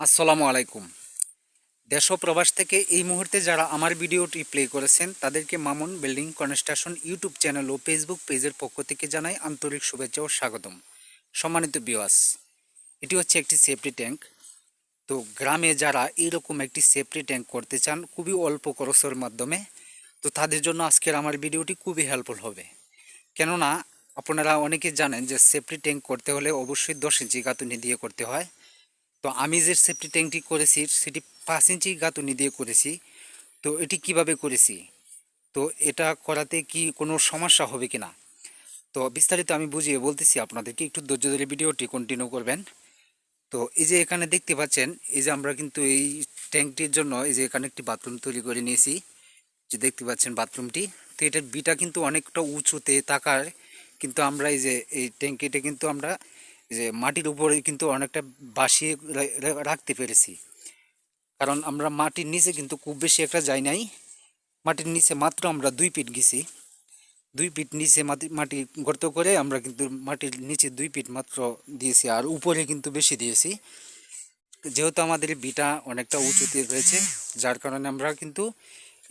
আসসালামু আলাইকুম। দেশ প্রবাস থেকে এই মুহূর্তে যারা আমার ভিডিওটি প্লে করেছেন, তাদেরকে Mamun building construction YouTube channel ও ফেসবুক পেজের পক্ষ থেকে জানাই আন্তরিক শুভেচ্ছা ও স্বাগতম। সম্মানিত বিওয়াস এটি হচ্ছে একটি সেফটি ট্যাঙ্ক। তো গ্রামে যারা এইরকম একটি সেফটি ট্যাঙ্ক করতে চান, খুবই অল্প খরচের মাধ্যমে, তো তাদের জন্য আজকের আমার ভিডিওটি খুবই হেল্পফুল হবে। কেননা, আপনারা অনেকে জানেন যে সেফটি ট্যাঙ্ক করতে হলে অবশ্যই দশ ইঞ্চি গাঁথুনি দিয়ে করতে হয়। তো আমি যে সেফটি ট্যাঙ্কটি করেছি, সেটি পাঁচ ইঞ্চি গাঁথুনি দিয়ে করেছি। তো এটি কীভাবে করেছি? তো এটা করাতে কি কোনো সমস্যা হবে কিনা? তো বিস্তারিত আমি বুঝিয়ে বলতেছি আপনাদেরকে। একটু ধৈর্য ধরে ভিডিওটি কন্টিনিউ করবেন। তো এই যে এখানে দেখতে পাচ্ছেন, এই যে আমরা কিন্তু এই ট্যাঙ্কটির জন্য এই যে এখানে একটি বাথরুম তৈরি করে নিয়েছি। যে দেখতে পাচ্ছেন বাথরুমটি তো এটার বিটা কিন্তু অনেকটা উঁচুতে তাকার কিন্তু আমরা এই যে এই ট্যাঙ্কিটা কিন্তু আমরা যে মাটির উপরে কিন্তু অনেকটা বাসিয়ে রাখতে পেরেছি। কারণ আমরা মাটির নিচে কিন্তু খুব বেশি একটা যাই নাই। মাটির নিচে মাত্র আমরা দুই পিট গেছি। দুই পিট নিচে মাটি মাটি গর্ত করে আমরা কিন্তু মাটির নিচে দুই পিট মাত্র দিয়েছি আর উপরে কিন্তু বেশি দিয়েছি। যেহেতু আমাদের বিটা অনেকটা উঁচুতে রয়েছে, যার কারণে আমরা কিন্তু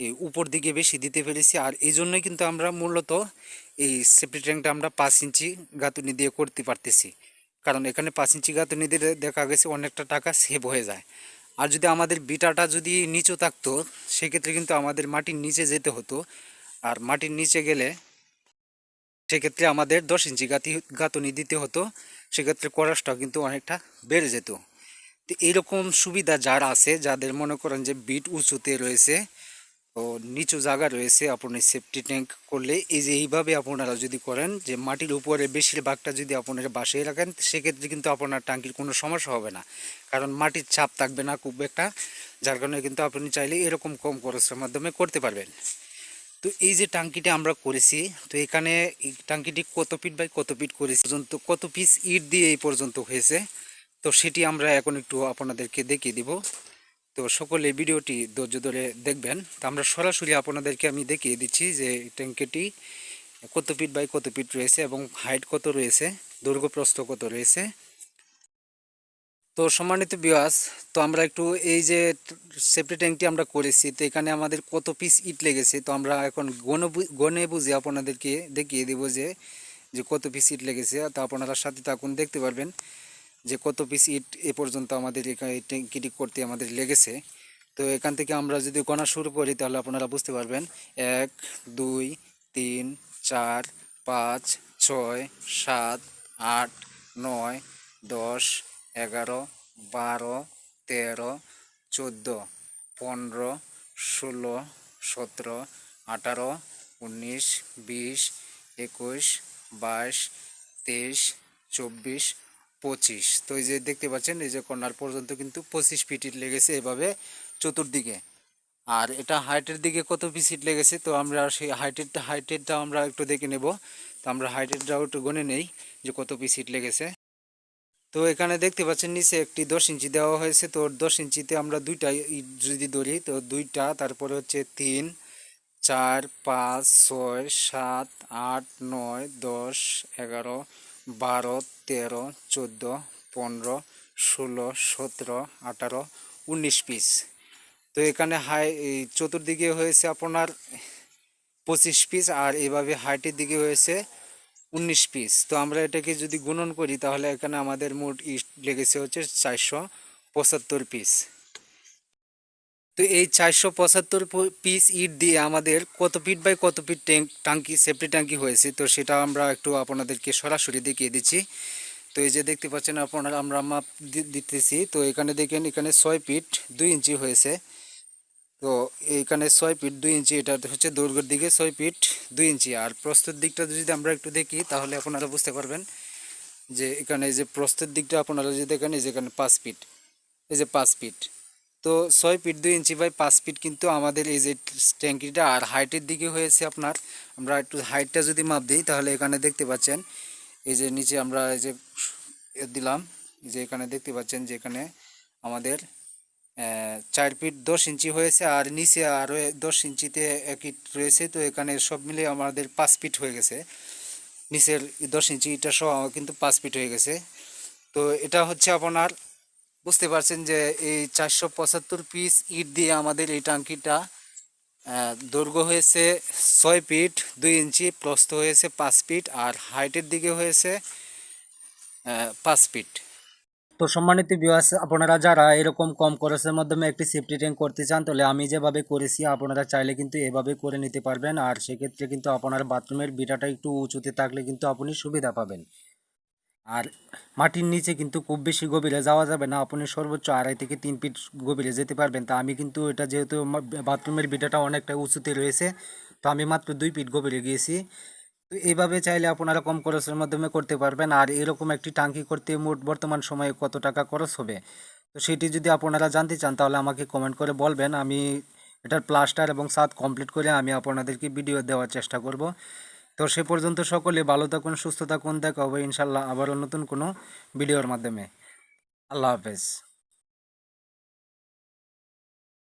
এই উপর দিকে বেশি দিতে পেরেছি আর এই জন্যই কিন্তু আমরা মূলত এই সেফটি ট্যাঙ্কটা আমরা পাঁচ ইঞ্চি গাঁথুনি দিয়ে করতে পারতেছি। কারণ এখানে পাঁচ ইঞ্চি গাঁথুনি দিয়ে দেখা গেছে অনেকটা টাকা সেভ হয়ে যায়। আর যদি আমাদের বিটাটা যদি নিচু থাকতো, সেক্ষেত্রে কিন্তু আমাদের মাটির নিচে যেতে হতো। আর মাটির নিচে গেলে সেক্ষেত্রে আমাদের দশ ইঞ্চি গাঁতি গাঁথুনি দিতে হতো। সেক্ষেত্রে খরচটা কিন্তু অনেকটা বেড়ে যেত। তো এইরকম সুবিধা যার আছে, যাদের মনে করেন যে বিট উঁচুতে রয়েছে ও নিচু জায়গা রয়েছে আপনি সেফটি ট্যাঙ্ক করলে। এই যে এইভাবে আপনারা যদি করেন যে মাটির উপরে বেশিরভাগটা যদি আপনারা বাসিয়ে রাখেন, সেক্ষেত্রে কিন্তু আপনার ট্যাঙ্কির কোনো সমস্যা হবে না। কারণ মাটির চাপ থাকবে না খুব একটা, যার কারণে কিন্তু আপনি চাইলে এরকম কম খরচের মাধ্যমে করতে পারবেন। তো এই যে টাঙ্কিটা আমরা করেছি, তো এখানে এই টাঙ্কিটি কত ফিট বাই কত ফিট করেছি পর্যন্ত, কত পিস ইট দিয়ে এই পর্যন্ত হয়েছে? তো সেটি আমরা এখন একটু আপনাদেরকে দেখিয়ে দিব। তো সকলে ভিডিওটি ধৈর্য ধরে দেখবেন। তো আমরা সরাসরি আপনাদেরকে আমি দেখিয়ে দিচ্ছি যে ট্যাঙ্কিটি কত ফিট বাই কত ফিট রয়েছে এবং হাইট কত রয়েছে দৈর্ঘ্য প্রস্থ কত রয়েছে। তো সম্মানিত বিয়াস তো আমরা একটু এই যে সেফটি ট্যাঙ্কটি আমরা করেছি, তো এখানে আমাদের কত পিস ইট লেগেছে, তো আমরা এখন গনে গনে বুঝে আপনাদেরকে দেখিয়ে দেব যে যে কত পিস ইট লেগেছে। তো আপনারা সাথে থাকুন, দেখতে পারবেন। যে কত পিস ইট এ পর্যন্ত আমাদের ট্যাঙ্কিটি করতে আমাদের লেগেছে। তো এখান থেকে আমরা যদি গণা শুরু করি, তাহলে আপনারা বুঝতে পারবেন। এক, দুই, তিন, চার, পাঁচ, ছয়, সাত, আট, নয়, দশ, এগারো, বারো, তেরো, চোদ্দ, পনেরো, ষোলো, সতেরো, আঠারো, উনিশ, বিশ, একুশ, বাইশ, তেইশ, চব্বিশ পঁচিশ। তো এই যে দেখতে পাচ্ছেন, এই যে কর্নার পর্যন্ত কিন্তু পঁচিশ ফিট লেগেছে এভাবে চতুর্দিকে। আর এটা হাইটের দিকে কত ইট লেগেছে, তো আমরা সেই হাইটের হাইটেরটা আমরা একটু দেখে নেব। তো আমরা হাইটেরটাও একটু গনে নেই যে কত ইট লেগেছে। তো এখানে দেখতে পাচ্ছেন, নিচে একটি দশ ইঞ্চি দেওয়া হয়েছে। তো দশ ইঞ্চিতে আমরা দুইটা যদি ধরি, তো দুইটা, তারপরে হচ্ছে তিন, চার, পাঁচ, ছয়, সাত, আট, নয়, দশ, এগারো বারো, তেরো, চোদ্দ, পনেরো, ষোলো, সতেরো, আঠারো, উনিশ পিস তো এখানে হাই চতুর্দিকে হয়েছে আপনার পঁচিশ পিস আর এভাবে হাইটের দিকে হয়েছে উনিশ পিস তো আমরা এটাকে যদি গুণন করি তাহলে এখানে আমাদের মোট ইট লেগেছে হচ্ছে চারশো পঁচাত্তর পিস তো এই চারশো পঁচাত্তর পিস ইট দিয়ে আমাদের কত ফিট বাই কত ফিট ট্যাঙ্ক টাঙ্কি সেফটি ট্যাঙ্কি হয়েছে। তো সেটা আমরা একটু আপনাদেরকে সরাসরি দেখিয়ে দিচ্ছি। তো এই যে দেখতে পাচ্ছেন আপনারা, আমরা মাপ দিতেছি। তো এখানে দেখেন, এখানে ছয় ফিট দুই ইঞ্চি হয়েছে। তো এইখানে ছয় ফিট দুই ইঞ্চি, এটা হচ্ছে দৈর্ঘ্যের দিকে ছয় ফিট দুই ইঞ্চি। আর প্রস্তুত দিকটা যদি আমরা একটু দেখি, তাহলে আপনারা বুঝতে পারবেন যে এখানে যে প্রস্তুত দিকটা আপনারা যদি দেখেন, এই যে এখানে পাঁচ ফিট এই যে পাঁচ ফিট তো ছয় ফিট দুই ইঞ্চি বাই পাঁচ ফিট কিন্তু আমাদের এই যে ট্যাঙ্কিটা আর হাইটের দিকে হয়েছে আপনার। আমরা একটু হাইটটা যদি মাপ দিই তাহলে এখানে দেখতে পাচ্ছেন, এই যে নিচে আমরা এই যে দিলাম যে এখানে দেখতে পাচ্ছেন যে এখানে আমাদের চার ফিট দশ ইঞ্চি হয়েছে আর নিচে আরও দশ ইঞ্চিতে এক ইট রয়েছে, তো এখানে সব মিলে আমাদের পাঁচ ফিট হয়ে গেছে। নিচের দশ ইঞ্চি ইটা সহ কিন্তু পাঁচ ফিট হয়ে গেছে। তো এটা হচ্ছে আপনার বুঝতে পারছেন যে এই চারশো পঁচাত্তর পিস ইট দিয়ে আমাদের এই টাঙ্কিটা দৈর্ঘ্য হয়েছে ছয় ফিট দুই ইঞ্চি প্রস্থ হয়েছে পাঁচ ফিট আর হাইটের দিকে হয়েছে পাঁচ ফিট তো সম্মানিত বিওয়াস আপনারা যারা এরকম কম খরচের মাধ্যমে একটি সেফটি ট্যাঙ্ক করতে চান, তাহলে আমি যেভাবে করেছি, আপনারা চাইলে কিন্তু এভাবে করে নিতে পারবেন। আর সেক্ষেত্রে কিন্তু আপনার বাথরুমের বিটাটা একটু উঁচুতে থাকলে কিন্তু আপনি সুবিধা পাবেন। আর মাটির নিচে কিন্তু খুব বেশি গভীরে যাওয়া যাবে না। আপনি সর্বোচ্চ আড়াই থেকে তিন ফিট গভীরে যেতে পারবেন। তা আমি কিন্তু এটা যেহেতু বাথরুমের বিটাটা অনেকটা উঁচুতে রয়েছে, তো আমি মাত্র দুই ফিট গভীরে গিয়েছি। তো এইভাবে চাইলে আপনারা কম খরচের মাধ্যমে করতে পারবেন। আর এরকম একটি টাঙ্কি করতে মোট বর্তমান সময়ে কত টাকা খরচ হবে? তো সেটি যদি আপনারা জানতে চান, তাহলে আমাকে কমেন্ট করে বলবেন। আমি এটার প্লাস্টার এবং সাত কমপ্লিট করে আমি আপনাদেরকে ভিডিও দেওয়ার চেষ্টা করব। তো সে পর্যন্ত সকলে ভালো থাকুন, সুস্থ থাকুন, দেখা হবে ইনশাল্লাহ আবারও নতুন কোনো ভিডিওর মাধ্যমে। আল্লাহ হাফেজ।